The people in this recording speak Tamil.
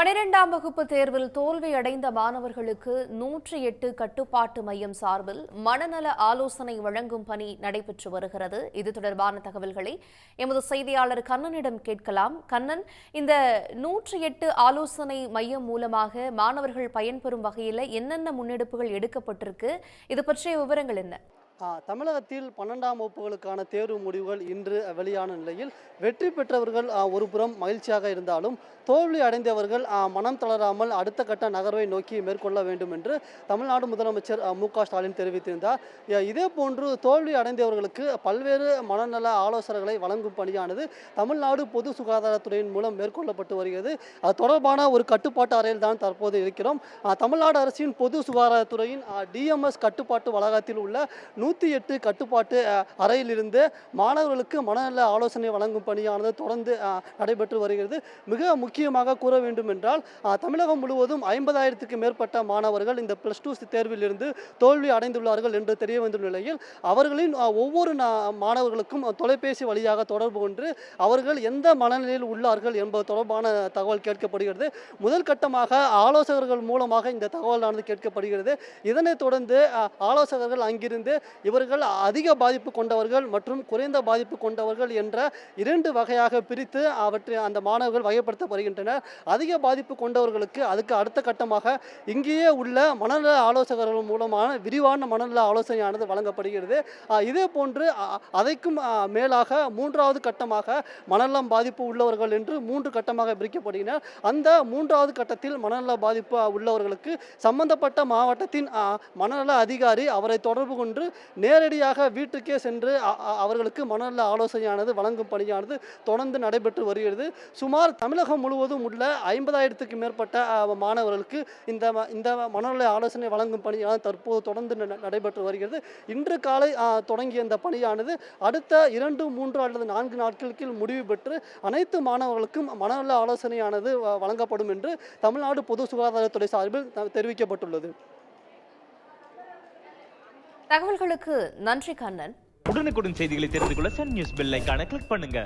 பனிரெண்டாம் வகுப்பு தேர்வில் தோல்வி அடைந்த மாணவர்களுக்கு நூற்றி எட்டு கட்டுப்பாட்டு மையம் சார்பில் மனநல ஆலோசனை வழங்கும் பணி நடைபெற்று வருகிறது. இது தொடர்பான தகவல்களை எமது செய்தியாளர் கண்ணனிடம் கேட்கலாம். கண்ணன் இந்த நூற்றி எட்டு ஆலோசனை மையம் மூலமாக மாணவர்கள் பயன்பெறும் வகையில் என்னென்ன முன்னெடுப்புகள் எடுக்கப்பட்டிருக்கு? இது பற்றிய விவரங்கள் என்ன? தமிழகத்தில் பன்னெண்டாம் வகுப்புகளுக்கான தேர்வு முடிவுகள் இன்று வெளியான நிலையில் வெற்றி பெற்றவர்கள் ஒரு புறம் மகிழ்ச்சியாக இருந்தாலும் தோல்வி அடைந்தவர்கள் மனம் தளராமல் அடுத்த கட்ட நகர்வை நோக்கி மேற்கொள்ள வேண்டும் என்று தமிழ்நாடு முதலமைச்சர் மு ஸ்டாலின் தெரிவித்திருந்தார். இதே போன்று தோல்வி அடைந்தவர்களுக்கு பல்வேறு மனநல ஆலோசனைகளை வழங்கும் பணியானது தமிழ்நாடு பொது சுகாதாரத்துறையின் மூலம் மேற்கொள்ளப்பட்டு வருகிறது. அது தொடர்பான ஒரு கட்டுப்பாட்டு அறையில் தான் தற்போது இருக்கிறோம். தமிழ்நாடு அரசின் பொது சுகாதாரத்துறையின் டிஎம்எஸ் கட்டுப்பாட்டு வளாகத்தில் உள்ள நூற்றி எட்டு கட்டுப்பாட்டு அறையிலிருந்து மாணவர்களுக்கு மனநல ஆலோசனை வழங்கும் பணியானது தொடர்ந்து நடைபெற்று வருகிறது. மிக முக்கியமாக கூற வேண்டும் என்றால் தமிழகம் முழுவதும் ஐம்பதாயிரத்துக்கு மேற்பட்ட மாணவர்கள் இந்த ப்ளஸ் டூ தேர்விலிருந்து தோல்வி அடைந்துள்ளார்கள் என்று தெரிய வந்துள்ள நிலையில் அவர்களின் ஒவ்வொரு நா- மாணவர்களுக்கும் தொலைபேசி வழியாக தொடர்பு கொண்டு அவர்கள் எந்த மனநிலையில் உள்ளார்கள் என்பது தொடர்பான தகவல் கேட்கப்படுகிறது. முதல் கட்டமாக ஆலோசகர்கள் மூலமாக இந்த தகவலானது கேட்கப்படுகிறது. இதனைத் தொடர்ந்து ஆலோசகர்கள் அங்கிருந்து இவர்கள் அதிக பாதிப்பு கொண்டவர்கள் மற்றும் குறைந்த பாதிப்பு கொண்டவர்கள் என்ற இரண்டு வகையாக பிரித்து அவற்றை அந்த மாணவர்கள் வகைப்படுத்தப்படுகின்றனர். அதிக பாதிப்பு கொண்டவர்களுக்கு அதுக்கு அடுத்த கட்டமாக இங்கேயே உள்ள மனநல ஆலோசகர்கள் மூலமான விரிவான மனநல ஆலோசனையானது வழங்கப்படுகிறது. இதே போன்று அதைக்கும் மேலாக மூன்றாவது கட்டமாக மனநலம் பாதிப்பு உள்ளவர்கள் என்று மூன்று கட்டமாக பிரிக்கப்படுகின்றனர். அந்த மூன்றாவது கட்டத்தில் மனநல பாதிப்பு உள்ளவர்களுக்கு சம்பந்தப்பட்ட மாவட்டத்தின் மனநல அதிகாரி அவரை தொடர்பு கொண்டு நேரடியாக வீட்டுக்கே சென்று அவர்களுக்கு மனநல ஆலோசனையானது வழங்கும் பணியானது தொடர்ந்து நடைபெற்று வருகிறது. சுமார் தமிழகம் முழுவதும் உள்ள ஐம்பதாயிரத்துக்கு மேற்பட்ட மாணவர்களுக்கு இந்த இந்த மனநல ஆலோசனை வழங்கும் பணியானது தற்போது தொடர்ந்து ந- நடைபெற்று வருகிறது. இன்று காலை தொடங்கிய இந்த பணியானது அடுத்த இரண்டு மூன்று அல்லது நான்கு நாட்களுக்கு முடிவு பெற்று அனைத்து மாணவர்களுக்கும் மனநல ஆலோசனையானது வ- வழங்கப்படும் என்று தமிழ்நாடு பொது சுகாதாரத்துறை சார்பில் தெரிவிக்கப்பட்டுள்ளது. தகவல்களுக்கு நன்றி கண்ணன். உடனுக்குடன் செய்திகளை தெரிந்து கொள்ள சன் நியூஸ் பெல் ஐக்கான கிளிக் பண்ணுங்க.